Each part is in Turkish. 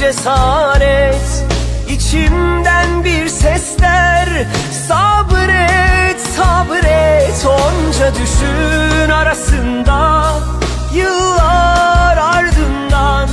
cesaret. İçimden bir sesler, sabret, sabret. Onca düşün arasında, yıllar ardından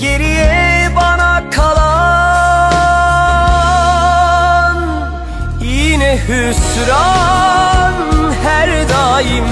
Geriye bana kalan. Yine hüsran her daim